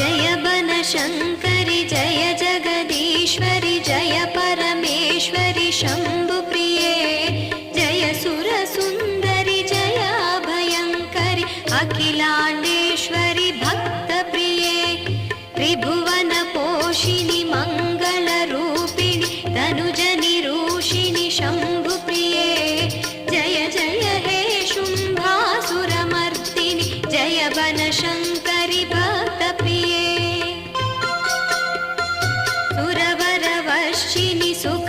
जय बनशङ्करि जय जगदीश्वरि जय परमेश्वरि शम्भुप्रिये जय सुरसुन्दरि जय भयङ्करि अखिलाण्डेश्वरि भक्तप्रिये त्रिभुवनपोषिणि मङ्गलरूपिणि तनुजनिरूषिणि शम्भुप्रिये जय जय हे शुम्भासुरमर्दिनि जय बनशङ्करि सुरवरवर्षिणि सुख